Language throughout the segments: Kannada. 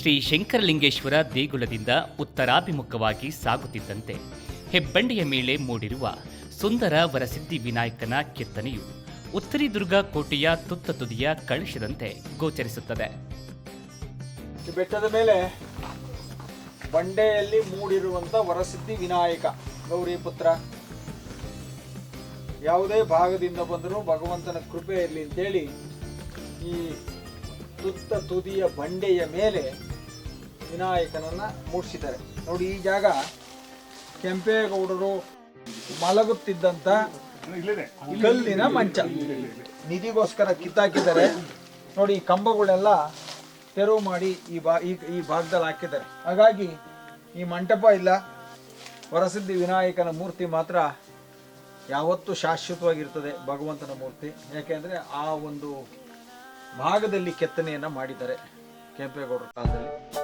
ಶ್ರೀ ಶಂಕರಲಿಂಗೇಶ್ವರ ದೇಗುಲದಿಂದ ಉತ್ತರಾಭಿಮುಖವಾಗಿ ಸಾಗುತ್ತಿದ್ದಂತೆ ಹೆಬ್ಬಂಡೆಯ ಮೇಲೆ ಮೂಡಿರುವ ಸುಂದರ ವರಸಿದ್ಧಿ ವಿನಾಯಕನ ಕೆತ್ತನೆಯು ಉತ್ತರಿ ದುರ್ಗ ಕೋಟೆಯ ತುತ್ತ ತುದಿಯ ಕಳಶದಂತೆ ಗೋಚರಿಸುತ್ತದೆ. ಬೆಟ್ಟದ ಮೇಲೆ ಬಂಡೆಯಲ್ಲಿ ಮೂಡಿರುವಂತ ವರಸಿದ್ಧಿ ವಿನಾಯಕ, ಗೌರಿ ಪುತ್ರ. ಯಾವುದೇ ಭಾಗದಿಂದ ಬಂದರೂ ಭಗವಂತನ ಕೃಪೆಯಲ್ಲಿ ಅಂತೇಳಿ ಈ ತುತ್ತ ತುದಿಯ ಬಂಡೆಯ ಮೇಲೆ ವಿನಾಯಕನನ್ನ ಮೂಡಿಸಿದ್ದಾರೆ. ನೋಡಿ ಈ ಜಾಗ ಕೆಂಪೇಗೌಡರು ಮಲಗುತ್ತಿದ್ದಂತ ಕಲ್ಲಿನ ಮಂಚ. ನಿಧಿಗೋಸ್ಕರ ಕಿತ್ತಾಕಿದ್ದಾರೆ. ನೋಡಿ ಈ ಕಂಬಗಳೆಲ್ಲ ತೆರವು ಮಾಡಿ ಈ ಬಾ ಈ ಈ ಭಾಗದಲ್ಲಿ ಹಾಕಿದ್ದಾರೆ. ಹಾಗಾಗಿ ಈ ಮಂಟಪ ಇಲ್ಲ. ವರಸಿದ್ಧಿ ವಿನಾಯಕನ ಮೂರ್ತಿ ಮಾತ್ರ ಯಾವತ್ತೂ ಶಾಶ್ವತವಾಗಿರ್ತದೆ ಭಗವಂತನ ಮೂರ್ತಿ. ಯಾಕೆಂದರೆ ಆ ಒಂದು ಭಾಗದಲ್ಲಿ ಕೆತ್ತನೆಯನ್ನು ಮಾಡಿದ್ದಾರೆ ಕೆಂಪೇಗೌಡರ. ಕಾಲದಲ್ಲಿ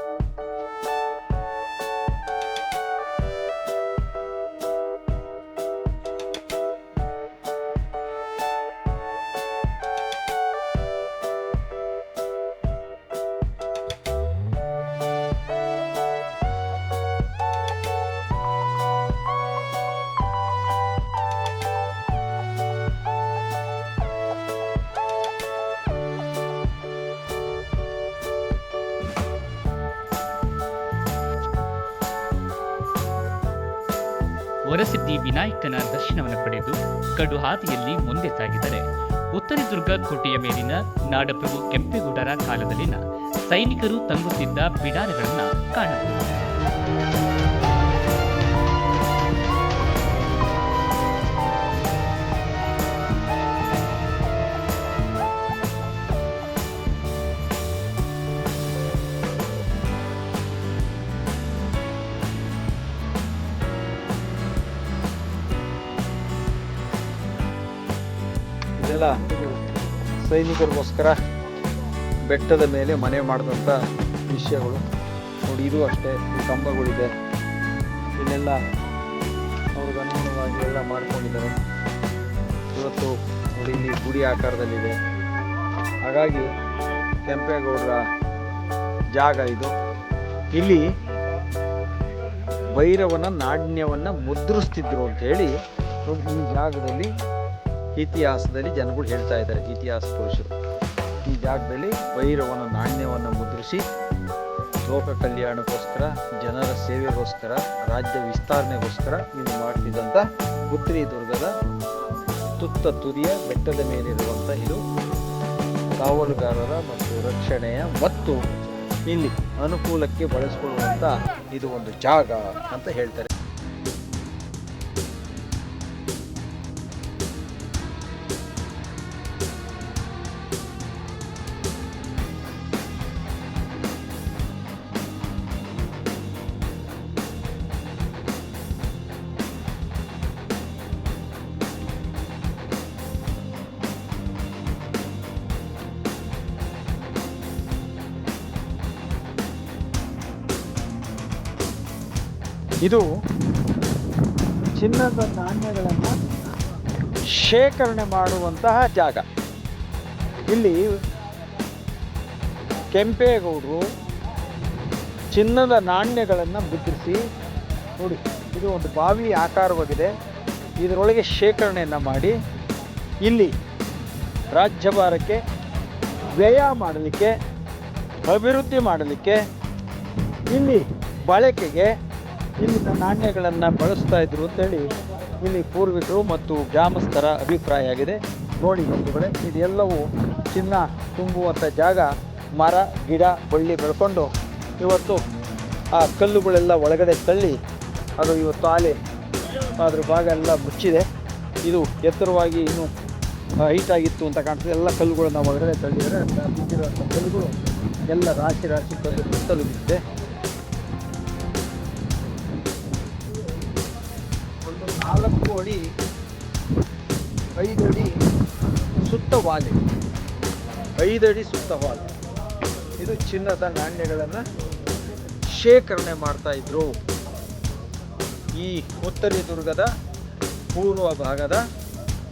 ವರಸಿದ್ಧಿ ವಿನಾಯಕನ ದರ್ಶನವನ್ನು ಪಡೆದು ಕಡು ಹಾದಿಯಲ್ಲಿ ಮುಂದೆ ಸಾಗಿದರೆ ಉತ್ತರದುರ್ಗ ಕೋಟೆಯ ಮೇಲಿನ ನಾಡಪ್ರಭು ಕೆಂಪೇಗೌಡರ ಕಾಲದಲ್ಲಿನ ಸೈನಿಕರು ತಂಗುತ್ತಿದ್ದ ಬಿಡಾರಗಳನ್ನು ಕಾಣಬಹುದು. ಇದೆಲ್ಲ ಸೈನಿಕರಿಗೋಸ್ಕರ ಬೆಟ್ಟದ ಮೇಲೆ ಮನೆ ಮಾಡಿದಂಥ ವಿಷಯಗಳು ನೋಡಿ, ಇದು ಅಷ್ಟೇ ಕಂಬಗಳಿದೆ. ಇಲ್ಲೆಲ್ಲ ಅವ್ರಿಗೆ ಅನುಗುಣವಾಗಿ ಎಲ್ಲ ಮಾಡ್ಕೊಂಡಿದ್ದಾರೆ. ಇವತ್ತು ನೋಡಿ, ಇಲ್ಲಿ ಗುಡಿ ಆಕಾರದಲ್ಲಿದೆ. ಹಾಗಾಗಿ ಕೆಂಪೇಗೌಡರ ಜಾಗ ಇದು. ಇಲ್ಲಿ ಭೈರವನ ನಾಣ್ಯವನ್ನು ಮುದ್ರಿಸ್ತಿದ್ರು ಅಂತ ಹೇಳಿ ಈ ಜಾಗದಲ್ಲಿ ಇತಿಹಾಸದಲ್ಲಿ ಜನಗಳು ಹೇಳ್ತಾ ಇದ್ದಾರೆ, ಇತಿಹಾಸ ಪುರುಷರು ಈ ಜಾಗದಲ್ಲಿ ವೈರವನ ನಾಣ್ಯವನ್ನು ಮುದ್ರಿಸಿ ಲೋಕ ಕಲ್ಯಾಣಕ್ಕೋಸ್ಕರ, ಜನರ ಸೇವೆಗೋಸ್ಕರ, ರಾಜ್ಯ ವಿಸ್ತರಣೆಗೋಸ್ಕರ ಇದು ಮಾಡ್ತಿದ್ದಂಥ ಪುತ್ರಿ ದುರ್ಗದ ತುತ್ತ ತುದಿಯ ಬೆಟ್ಟದ ಮೇಲಿರುವಂಥ ಇದು ಕಾವಲುಗಾರರ ಮತ್ತು ರಕ್ಷಣೆಯ ಮತ್ತು ಇಲ್ಲಿ ಅನುಕೂಲಕ್ಕೆ ಬಳಸಿಕೊಳ್ಳುವಂಥ ಇದು ಒಂದು ಜಾಗ ಅಂತ ಹೇಳ್ತಾರೆ. ಇದು ಚಿನ್ನದ ನಾಣ್ಯಗಳನ್ನು ಶೇಖರಣೆ ಮಾಡುವಂತಹ ಜಾಗ. ಇಲ್ಲಿ ಕೆಂಪೇಗೌಡರು ಚಿನ್ನದ ನಾಣ್ಯಗಳನ್ನು ಮುದ್ರಿಸಿ ನೋಡಿ ಇದು ಒಂದು ಬಾವಿ ಆಕಾರವಾಗಿದೆ. ಇದರೊಳಗೆ ಶೇಖರಣೆಯನ್ನು ಮಾಡಿ ಇಲ್ಲಿ ರಾಜ್ಯಭಾರಕ್ಕೆ ವ್ಯಯ ಮಾಡಲಿಕ್ಕೆ ಅಭಿವೃದ್ಧಿ ಮಾಡಲಿಕ್ಕೆ ಇಲ್ಲಿ ಬಳಕೆಗೆ ಇಲ್ಲಿನ ನಾಣ್ಯಗಳನ್ನು ಬಳಸ್ತಾ ಇದ್ರು ಅಂತೇಳಿ ಇಲ್ಲಿ ಪೂರ್ವಿಕರು ಮತ್ತು ಗ್ರಾಮಸ್ಥರ ಅಭಿಪ್ರಾಯ ಆಗಿದೆ. ನೋಡಿ ಬಂಧುಗಳೇ, ಇದೆಲ್ಲವೂ ಚಿನ್ನ ತುಂಬುವಂಥ ಜಾಗ, ಮರ, ಗಿಡ, ಬಳ್ಳಿ ಬೆಳ್ಕೊಂಡು ಇವತ್ತು ಆ ಕಲ್ಲುಗಳೆಲ್ಲ ಒಳಗಡೆ ತಳ್ಳಿ ಅದು ಇವತ್ತು ಆಲೆ, ಅದ್ರ ಭಾಗ ಎಲ್ಲ ಮುಚ್ಚಿದೆ. ಇದು ಎತ್ತರವಾಗಿ ಇನ್ನೂ ಹೈಟ್ ಆಗಿತ್ತು ಅಂತ ಕಾಣ್ತದೆ. ಎಲ್ಲ ಕಲ್ಲುಗಳನ್ನು ಒಳಗಡೆ ತಳ್ಳಿದರೆ ಕಲ್ಲುಗಳು ಎಲ್ಲ ರಾಶಿ ರಾಶಿ ಕಲ್ಲು ಸುತ್ತಲೂ ಬಿದ್ದಿದೆ. ಅಡಿ ಐದು ಅಡಿ ಸುತ್ತ ವಾಲೆ. ಐದು ಸುತ್ತ ವಾಲೆ. ಇದು ಚಿನ್ನದ ನಾಣ್ಯಗಳನ್ನು ಶೇಖರಣೆ ಮಾಡ್ತಾಯಿದ್ರು ಈ ಉತ್ತರಿ ದುರ್ಗದ ಪೂರ್ವ ಭಾಗದ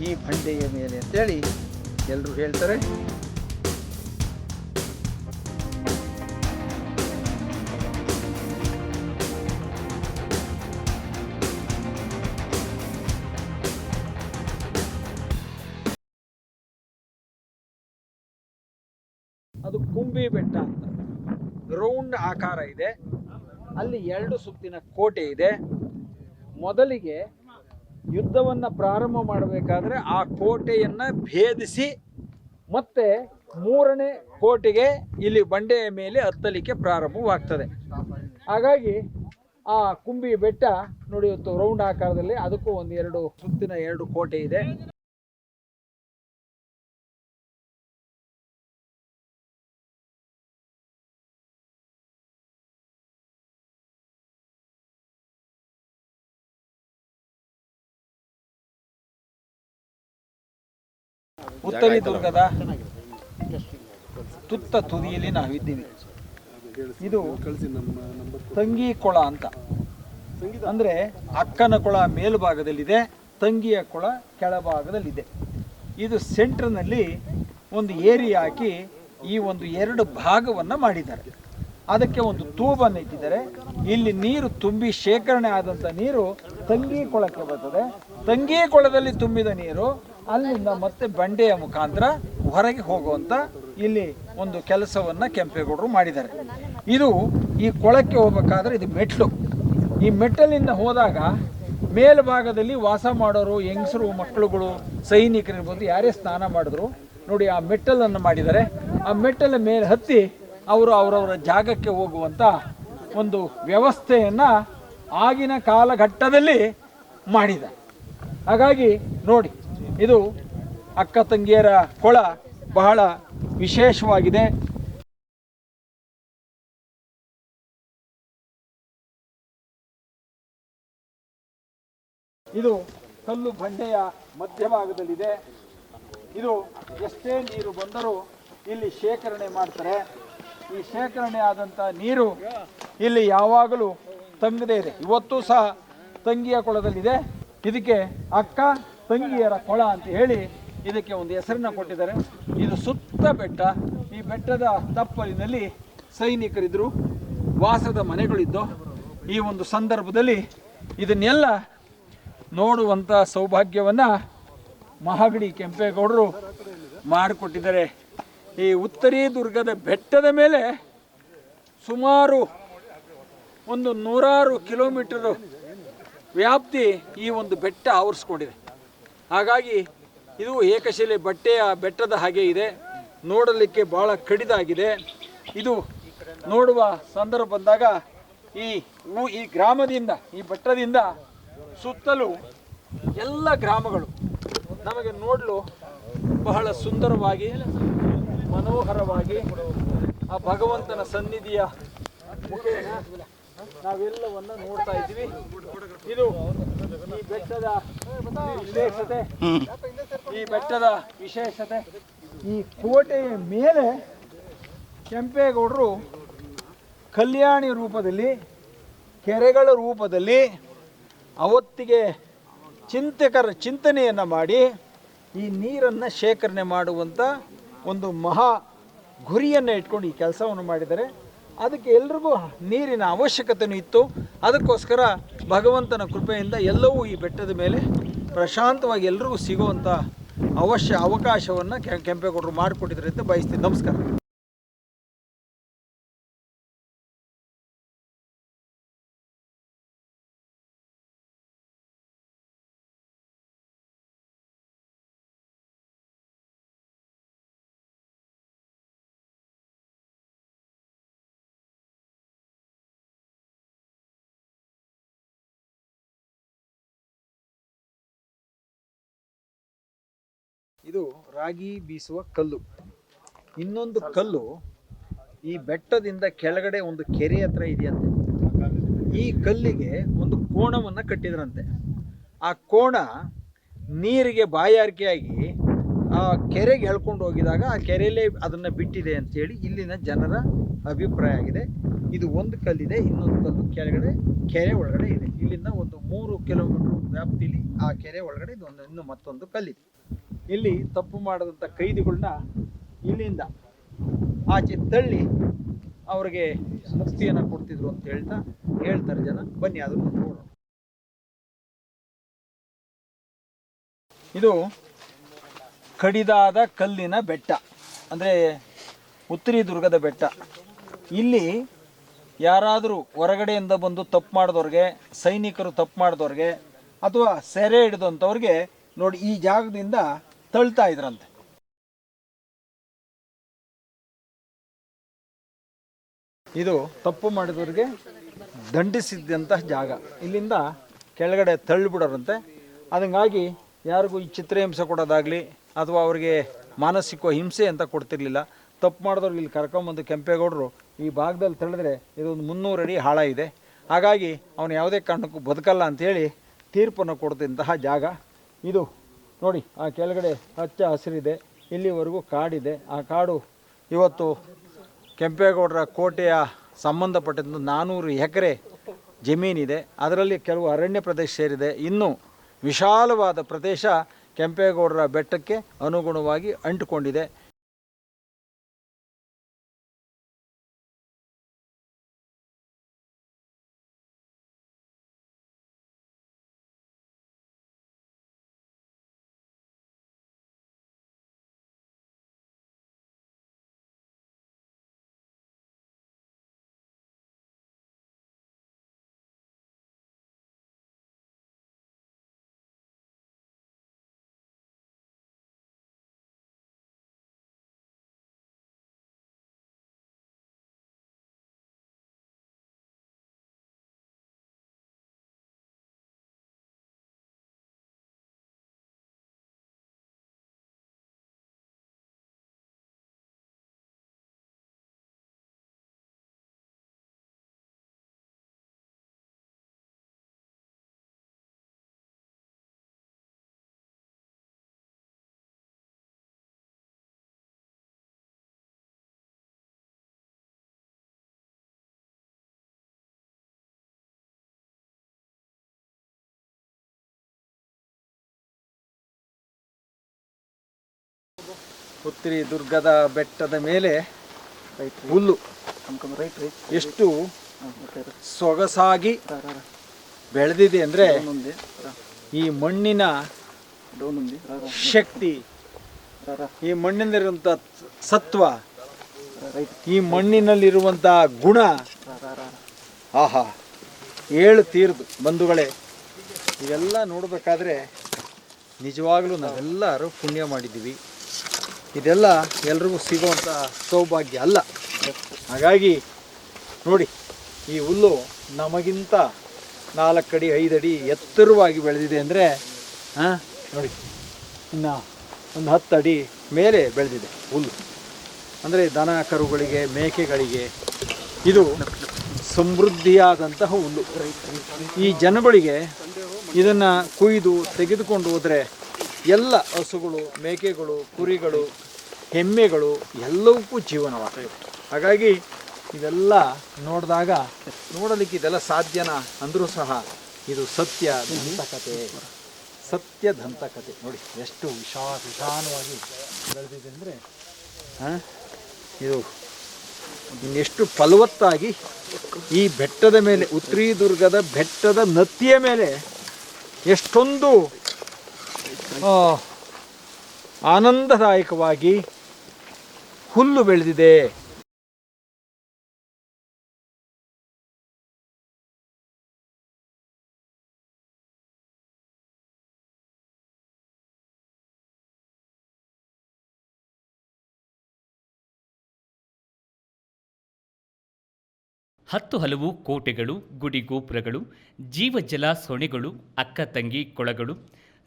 ಈ ಬಂಡೆಯ ಮೇಲೆ ಅಂತೇಳಿ ಎಲ್ಲರೂ ಹೇಳ್ತಾರೆ. ರೌಂಡ್ ಆಕಾರ ಇದೆ. ಅಲ್ಲಿ ಎರಡು ಸುತ್ತಿನ ಕೋಟೆ ಇದೆ. ಮೊದಲಿಗೆ ಯುದ್ಧವನ್ನು ಪ್ರಾರಂಭ ಮಾಡಬೇಕಾದ್ರೆ ಆ ಕೋಟೆಯನ್ನು ಭೇದಿಸಿ ಮತ್ತೆ ಮೂರನೇ ಕೋಟೆಗೆ ಇಲ್ಲಿ ಬಂಡೆಯ ಮೇಲೆ ಹತ್ತಲಿಕ್ಕೆ ಪ್ರಾರಂಭವಾಗ್ತದೆ. ಹಾಗಾಗಿ ಆ ಕುಂಬಿ ಬೆಟ್ಟ ನೋಡಿ ಇವತ್ತು ರೌಂಡ್ ಆಕಾರದಲ್ಲಿ ಅದಕ್ಕೂ ಒಂದು ಎರಡು ಸುತ್ತಿನ ಎರಡು ಕೋಟೆ ಇದೆ. ಉತ್ತರಿ ದುರ್ಗದ ತುತ್ತ ತುದಿಯಲ್ಲಿ ನಾವಿದ್ದೀವಿ. ಇದು ತಂಗಿ ಕೊಳ ಅಂತ. ಅಂದ್ರೆ ಅಕ್ಕನ ಕೊಳ ಮೇಲ್ಭಾಗದಲ್ಲಿದೆ ತಂಗಿಯ ಕೊಳ ಕೆಳಭಾಗದಲ್ಲಿದೆ. ಇದು ಸೆಂಟ್ರ್ನಲ್ಲಿ ಒಂದು ಏರಿ ಹಾಕಿ ಈ ಒಂದು ಎರಡು ಭಾಗವನ್ನು ಮಾಡಿದ್ದಾರೆ. ಅದಕ್ಕೆ ಒಂದು ತೂಬನ್ನು ಇಟ್ಟಿದ್ದಾರೆ. ಇಲ್ಲಿ ನೀರು ತುಂಬಿ ಶೇಖರಣೆ ಆದಂಥ ನೀರು ತಂಗಿ ಕೊಳಕ್ಕೆ ಬರ್ತದೆ. ತಂಗಿ ಕೊಳದಲ್ಲಿ ತುಂಬಿದ ನೀರು ಅಲ್ಲಿಂದ ಮತ್ತೆ ಬಂಡೆಯ ಮುಖಾಂತರ ಹೊರಗೆ ಹೋಗುವಂತ ಇಲ್ಲಿ ಒಂದು ಕೆಲಸವನ್ನ ಕೆಂಪೇಗೌಡರು ಮಾಡಿದ್ದಾರೆ. ಇದು ಈ ಕೊಳಕ್ಕೆ ಹೋಗಬೇಕಾದ್ರೆ ಇದು ಮೆಟ್ಲು. ಈ ಮೆಟ್ಟಲಿಂದ ಹೋದಾಗ ಮೇಲ್ಭಾಗದಲ್ಲಿ ವಾಸ ಮಾಡೋರು, ಹೆಂಗಸರು, ಮಕ್ಕಳುಗಳು ಸೈನಿಕರು ಇರ್ಬೋದು ಯಾರೇ ಸ್ನಾನ ಮಾಡಿದ್ರು, ನೋಡಿ ಆ ಮೆಟ್ಟಲನ್ನು ಮಾಡಿದ್ದಾರೆ. ಆ ಮೆಟ್ಟಲ ಮೇಲೆ ಹತ್ತಿ ಅವರು ಅವರವರ ಜಾಗಕ್ಕೆ ಹೋಗುವಂತ ಒಂದು ವ್ಯವಸ್ಥೆಯನ್ನ ಆಗಿನ ಕಾಲಘಟ್ಟದಲ್ಲಿ ಮಾಡಿದ ಹಾಗಾಗಿ ನೋಡಿ ಇದು ಅಕ್ಕ ತಂಗಿಯರ ಕೊಳ ಬಹಳ ವಿಶೇಷವಾಗಿದೆ. ಇದು ಕಲ್ಲು ಬಂಡೆಯ ಮಧ್ಯಭಾಗದಲ್ಲಿದೆ. ಇದು ಎಷ್ಟೇ ನೀರು ಬಂದರೂ ಇಲ್ಲಿ ಶೇಖರಣೆ ಮಾಡ್ತಾರೆ. ಈ ಶೇಖರಣೆ ಆದಂಥ ನೀರು ಇಲ್ಲಿ ಯಾವಾಗಲೂ ತಂಗದೇ ಇದೆ. ಇವತ್ತು ಸಹ ತಂಗಿಯ ಕೊಳದಲ್ಲಿದೆ. ಇದಕ್ಕೆ ಅಕ್ಕ ತಂಗಿಯರ ಕೊಳ ಅಂತ ಹೇಳಿ ಇದಕ್ಕೆ ಒಂದು ಹೆಸರನ್ನ ಕೊಟ್ಟಿದ್ದಾರೆ. ಇದು ಸುತ್ತ ಬೆಟ್ಟ. ಈ ಬೆಟ್ಟದ ತಪ್ಪಲಿನಲ್ಲಿ ಸೈನಿಕರಿದ್ದರು ವಾಸದ ಮನೆಗಳಿದ್ದು. ಈ ಒಂದು ಸಂದರ್ಭದಲ್ಲಿ ಇದನ್ನೆಲ್ಲ ನೋಡುವಂಥ ಸೌಭಾಗ್ಯವನ್ನು ಮಹಾಗಡಿ ಕೆಂಪೇಗೌಡರು ಮಾಡಿಕೊಟ್ಟಿದ್ದಾರೆ. ಈ ಉತ್ತರಿ ದುರ್ಗದ ಬೆಟ್ಟದ ಮೇಲೆ ಸುಮಾರು ಒಂದು ನೂರಾರು ಕಿಲೋಮೀಟರ್ ವ್ಯಾಪ್ತಿ ಈ ಒಂದು ಬೆಟ್ಟ ಆವರಿಸ್ಕೊಂಡಿದೆ. ಹಾಗಾಗಿ ಇದು ಏಕಶಿಲೆ ಬಟ್ಟೆಯ ಬೆಟ್ಟದ ಹಾಗೆ ಇದೆ. ನೋಡಲಿಕ್ಕೆ ಭಾಳ ಕಡಿದಾಗಿದೆ. ಇದು ನೋಡುವ ಸಂದರ್ಭ ಬಂದಾಗ ಈ ಈ ಗ್ರಾಮದಿಂದ, ಈ ಬೆಟ್ಟದಿಂದ ಸುತ್ತಲೂ ಎಲ್ಲ ಗ್ರಾಮಗಳು ನಮಗೆ ನೋಡಲು ಬಹಳ ಸುಂದರವಾಗಿ, ಮನೋಹರವಾಗಿ ಆ ಭಗವಂತನ ಸನ್ನಿಧಿಯ ನಾವೆಲ್ಲವನ್ನ ನೋಡ್ತಾ ಇದ್ದೀವಿ. ಇದು ಈ ಬೆಟ್ಟದ ಈ ಬೆಟ್ಟದ ವಿಶೇಷತೆ. ಈ ಕೋಟೆಯ ಮೇಲೆ ಕೆಂಪೇಗೌಡರು ಕಲ್ಯಾಣಿ ರೂಪದಲ್ಲಿ ಕೆರೆಗಳ ರೂಪದಲ್ಲಿ ಅವತ್ತಿಗೆ ಚಿಂತಕರ ಚಿಂತನೆಯನ್ನು ಮಾಡಿ ಈ ನೀರನ್ನು ಶೇಖರಣೆ ಮಾಡುವಂಥ ಒಂದು ಮಹಾ ಗುರಿಯನ್ನು ಇಟ್ಕೊಂಡು ಈ ಕೆಲಸವನ್ನು ಮಾಡಿದ್ದಾರೆ. ಅದಕ್ಕೆ ಎಲ್ರಿಗೂ ನೀರಿನ ಅವಶ್ಯಕತೆಯೂ ಇತ್ತು. ಅದಕ್ಕೋಸ್ಕರ ಭಗವಂತನ ಕೃಪೆಯಿಂದ ಎಲ್ಲವೂ ಈ ಬೆಟ್ಟದ ಮೇಲೆ ಪ್ರಶಾಂತವಾಗಿ ಎಲ್ರಿಗೂ ಸಿಗುವಂಥ ಅವಶ್ಯ ಅವಕಾಶವನ್ನು ಕೆಂಪೇಗೌಡರು ಮಾಡಿಕೊಟ್ಟಿದ್ದಾರೆ ಅಂತ ಬಯಸ್ತೀನಿ. ನಮಸ್ಕಾರ. ಇದು ರಾಗಿ ಬೀಸುವ ಕಲ್ಲು. ಇನ್ನೊಂದು ಕಲ್ಲು ಈ ಬೆಟ್ಟದಿಂದ ಕೆಳಗಡೆ ಒಂದು ಕೆರೆ ಹತ್ರ ಇದೆಯಂತೆ. ಈ ಕಲ್ಲಿಗೆ ಒಂದು ಕೋಣವನ್ನು ಕಟ್ಟಿದ್ರಂತೆ. ಆ ಕೋಣ ನೀರಿಗೆ ಬಾಯಾರಿಕೆಯಾಗಿ ಆ ಕೆರೆಗೆ ಎಳ್ಕೊಂಡು ಹೋಗಿದಾಗ ಆ ಕೆರೆಯಲ್ಲೇ ಅದನ್ನು ಬಿಟ್ಟಿದೆ ಅಂತೇಳಿ ಇಲ್ಲಿನ ಜನರ ಅಭಿಪ್ರಾಯ ಆಗಿದೆ. ಇದು ಒಂದು ಕಲ್ಲಿದೆ, ಇನ್ನೊಂದು ಕಲ್ಲು ಕೆಳಗಡೆ, ಕೆರೆ ಒಳಗಡೆ ಇದೆ. ಇಲ್ಲಿಂದ ಒಂದು ಮೂರು ಕಿಲೋಮೀಟರ್ ವ್ಯಾಪ್ತಿಲಿ ಆ ಕೆರೆ ಒಳಗಡೆ ಇದೊಂದು ಇನ್ನು ಮತ್ತೊಂದು ಕಲ್ಲಿದೆ. ಇಲ್ಲಿ ತಪ್ಪು ಮಾಡಿದಂಥ ಕೈದಿಗಳನ್ನ ಇಲ್ಲಿಂದ ಆಚೆ ತಳ್ಳಿ ಅವ್ರಿಗೆ ಮುಕ್ತಿಯನ್ನು ಕೊಡ್ತಿದ್ರು ಅಂತ ಹೇಳ್ತಾ ಹೇಳ್ತಾರೆ ಜನ. ಬನ್ನಿ, ಅದನ್ನು ನೋಡೋಣ. ಇದು ಕಡಿದಾದ ಕಲ್ಲಿನ ಬೆಟ್ಟ. ಅಂದರೆ ಉತ್ತರಿ ದುರ್ಗದ ಬೆಟ್ಟ. ಇಲ್ಲಿ ಯಾರಾದರೂ ಹೊರಗಡೆಯಿಂದ ಬಂದು ತಪ್ಪು ಮಾಡಿದವ್ರಿಗೆ, ಸೈನಿಕರು ತಪ್ಪು ಮಾಡಿದವ್ರಿಗೆ, ಅಥವಾ ಸೆರೆ ಹಿಡಿದಂಥವ್ರಿಗೆ ನೋಡಿ, ಈ ಜಾಗದಿಂದ ತಳ್ತಾ ಇದ್ರಂತೆ. ಇದು ತಪ್ಪು ಮಾಡಿದವರಿಗೆ ದಂಡಿಸಿದ್ದಂತಹ ಜಾಗ. ಇಲ್ಲಿಂದ ಕೆಳಗಡೆ ತಳ್ಳಿಬಿಡೋರಂತೆ. ಅದಂಗಾಗಿ ಯಾರಿಗೂ ಈ ಚಿತ್ರಹಿಂಸೆ ಕೊಡೋದಾಗಲಿ ಅಥವಾ ಅವರಿಗೆ ಮಾನಸಿಕ ಹಿಂಸೆ ಅಂತ ಕೊಡ್ತಿರ್ಲಿಲ್ಲ. ತಪ್ಪು ಮಾಡಿದವ್ರಿಗೆ ಇಲ್ಲಿ ಕರ್ಕೊಂಬಂದು ಕೆಂಪೇಗೌಡರು ಈ ಭಾಗದಲ್ಲಿ ತಳ್ಳಿದ್ರೆ ಇದೊಂದು ಮುನ್ನೂರು ಅಡಿ ಹಾಳ ಇದೆ. ಹಾಗಾಗಿ ಅವನು ಯಾವುದೇ ಕಾರಣಕ್ಕೂ ಬದುಕಲ್ಲ ಅಂಥೇಳಿ ತೀರ್ಪನ್ನು ಕೊಡ್ತಿದ್ದಂತಹ ಜಾಗ. ಇದು ನೋಡಿ, ಆ ಕೆಳಗಡೆ ಹಚ್ಚ ಹಸಿರಿದೆ, ಇಲ್ಲಿವರೆಗೂ ಕಾಡಿದೆ. ಆ ಕಾಡು ಇವತ್ತು ಕೆಂಪೇಗೌಡರ ಕೋಟೆಯ ಸಂಬಂಧಪಟ್ಟಂತ ನಾನ್ನೂರು ಎಕರೆ ಜಮೀನಿದೆ. ಅದರಲ್ಲಿ ಕೆಲವು ಅರಣ್ಯ ಪ್ರದೇಶ ಸೇರಿದೆ. ಇನ್ನು ವಿಶಾಲವಾದ ಪ್ರದೇಶ ಕೆಂಪೇಗೌಡರ ಬೆಟ್ಟಕ್ಕೆ ಅನುಗುಣವಾಗಿ ಅಂಟುಕೊಂಡಿದೆ. ಉತ್ತರಿ ದುರ್ಗದ ಬೆಟ್ಟದ ಮೇಲೆ ಹುಲ್ಲು. ಎಷ್ಟು ಸೊಗಸಾಗಿ ಬೆಳೆದಿದೆ ಅಂದರೆ ಈ ಮಣ್ಣಿನ ಶಕ್ತಿ. ಈ ಮಣ್ಣಿನಲ್ಲಿರುವಂಥ ಸತ್ವ. ಈ ಮಣ್ಣಿನಲ್ಲಿರುವಂಥ ಗುಣ. ಆಹಾ. ಏಳು ತೀರ್ದು ಬಂಧುಗಳೇ. ಇವೆಲ್ಲ ನೋಡಬೇಕಾದ್ರೆ ನಿಜವಾಗ್ಲೂ ನಾವೆಲ್ಲರೂ ಪುಣ್ಯ ಮಾಡಿದ್ದೀವಿ. ಇದೆಲ್ಲ ಎಲ್ರಿಗೂ ಸಿಗುವಂಥ ಸೌಭಾಗ್ಯ ಅಲ್ಲ. ಹಾಗಾಗಿ ನೋಡಿ, ಈ ಹುಲ್ಲು ನಮಗಿಂತ ನಾಲ್ಕಡಿ, ಐದಡಿ ಎತ್ತರವಾಗಿ ಬೆಳೆದಿದೆ ಅಂದರೆ ಹಾಂ ನೋಡಿ, ಇನ್ನು ಒಂದು ಹತ್ತು ಅಡಿ ಮೇಲೆ ಬೆಳೆದಿದೆ ಹುಲ್ಲು. ಅಂದರೆ ದನ ಕರುಗಳಿಗೆ, ಮೇಕೆಗಳಿಗೆ ಇದು ಸಮೃದ್ಧಿಯಾದಂತಹ ಹುಲ್ಲು. ಈ ಜನಗಳಿಗೆ ಇದನ್ನು ಕೊಯ್ದು ತೆಗೆದುಕೊಂಡು ಹೋದರೆ ಎಲ್ಲ ಹಸುಗಳು, ಮೇಕೆಗಳು, ಕುರಿಗಳು ಎಮ್ಮೆಗಳು ಎಲ್ಲವಕ್ಕೂ ಇತ್ತು ಹಾಗಾಗಿ ಇದೆಲ್ಲ ನೋಡಿದಾಗ ನೋಡಲಿಕ್ಕೆ ಇದೆಲ್ಲ ಸಾಧ್ಯನಾ ಅಂದರೂ ಸಹ ಇದು ಸತ್ಯ ದಂತಕತೆ. ಸತ್ಯ ದಂತಕತೆ. ನೋಡಿ, ಎಷ್ಟು ವಿಶಾ ವಿಶಾನವಾಗಿ ಬೆಳೆದಿದೆ ಅಂದರೆ ಇದು ಇನ್ನೆಷ್ಟು ಫಲವತ್ತಾಗಿ ಈ ಬೆಟ್ಟದ ಮೇಲೆ, ಉತ್ರಿ ದುರ್ಗದ ಬೆಟ್ಟದ ನತ್ತಿಯ ಮೇಲೆ ಎಷ್ಟೊಂದು ಆನಂದದಾಯಕವಾಗಿ ಹುಲ್ಲು ಬೆಳೆದಿದೆ. ಹತ್ತು ಹಲವು ಕೋಟೆಗಳು ಗುಡಿ ಗೋಪುರಗಳು ಜೀವಜಲ ಸೊಣೆಗಳು ಅಕ್ಕ ತಂಗಿ ಕೊಳಗಳು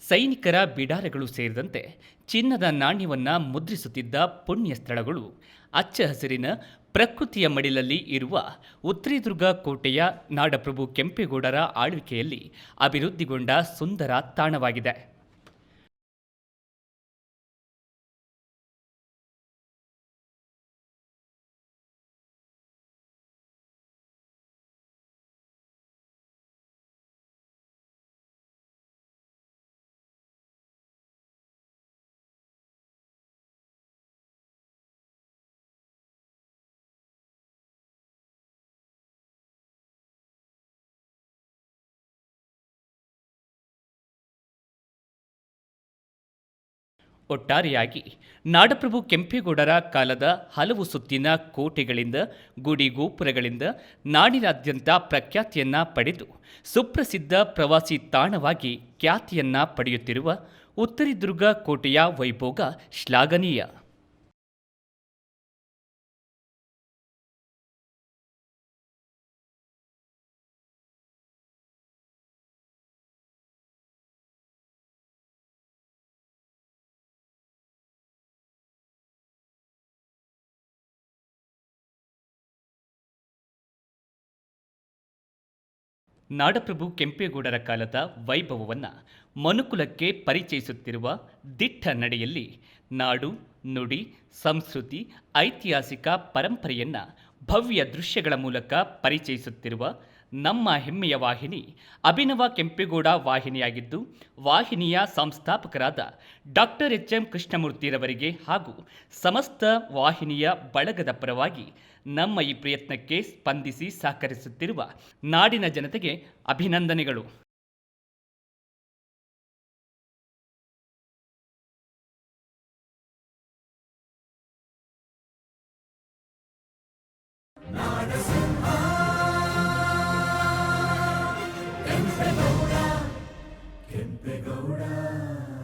ಸೈನಿಕರ ಬಿಡಾರಗಳು ಸೇರಿದಂತೆ ಚಿನ್ನದ ನಾಣ್ಯವನ್ನು ಮುದ್ರಿಸುತ್ತಿದ್ದ ಪುಣ್ಯ ಸ್ಥಳಗಳು ಅಚ್ಚ ಹಸಿರಿನ ಪ್ರಕೃತಿಯ ಮಡಿಲಲ್ಲಿ ಇರುವ ಉತ್ತರಿದುರ್ಗ ಕೋಟೆಯ ನಾಡಪ್ರಭು ಕೆಂಪೇಗೌಡರ ಆಳ್ವಿಕೆಯಲ್ಲಿ ಅಭಿವೃದ್ಧಿಗೊಂಡ ಸುಂದರ ತಾಣವಾಗಿದೆ. ಒಟ್ಟಾರೆಯಾಗಿ ನಾಡಪ್ರಭು ಕೆಂಪೇಗೌಡರ ಕಾಲದ ಹಲವು ಸುತ್ತಿನ ಕೋಟೆಗಳಿಂದ ಗುಡಿ ಗೋಪುರಗಳಿಂದ ನಾಡಿನಾದ್ಯಂತ ಪ್ರಖ್ಯಾತಿಯನ್ನ ಪಡೆದು ಸುಪ್ರಸಿದ್ಧ ಪ್ರವಾಸಿ ತಾಣವಾಗಿ ಖ್ಯಾತಿಯನ್ನ ಪಡೆಯುತ್ತಿರುವ ಉತ್ತರಿದುರ್ಗ ಕೋಟೆಯ ವೈಭೋಗ ಶ್ಲಾಘನೀಯ. ನಾಡಪ್ರಭು ಕೆಂಪೇಗೌಡರ ಕಾಲದ ವೈಭವವನ್ನು ಮನುಕುಲಕ್ಕೆ ಪರಿಚಯಿಸುತ್ತಿರುವ ದಿಟ್ಟ ನಡೆಯಲ್ಲಿ ನಾಡು, ನುಡಿ, ಸಂಸ್ಕೃತಿ, ಐತಿಹಾಸಿಕ ಪರಂಪರೆಯನ್ನು ಭವ್ಯ ದೃಶ್ಯಗಳ ಮೂಲಕ ಪರಿಚಯಿಸುತ್ತಿರುವ ನಮ್ಮ ಹೆಮ್ಮೆಯ ವಾಹಿನಿ, ಅಭಿನವ ಕೆಂಪೇಗೌಡ ವಾಹಿನಿಯಾಗಿದ್ದು, ವಾಹಿನಿಯ ಸಂಸ್ಥಾಪಕರಾದ ಡಾಕ್ಟರ್ ಎಚ್ ಎಂ ಕೃಷ್ಣಮೂರ್ತಿರವರಿಗೆ ಹಾಗೂ ಸಮಸ್ತ ವಾಹಿನಿಯ ಬಳಗದ ಪರವಾಗಿ ನಮ್ಮ ಈ ಪ್ರಯತ್ನಕ್ಕೆ ಸ್ಪಂದಿಸಿ ಸಹಕರಿಸುತ್ತಿರುವ ನಾಡಿನ ಜನತೆಗೆ ಅಭಿನಂದನೆಗಳು.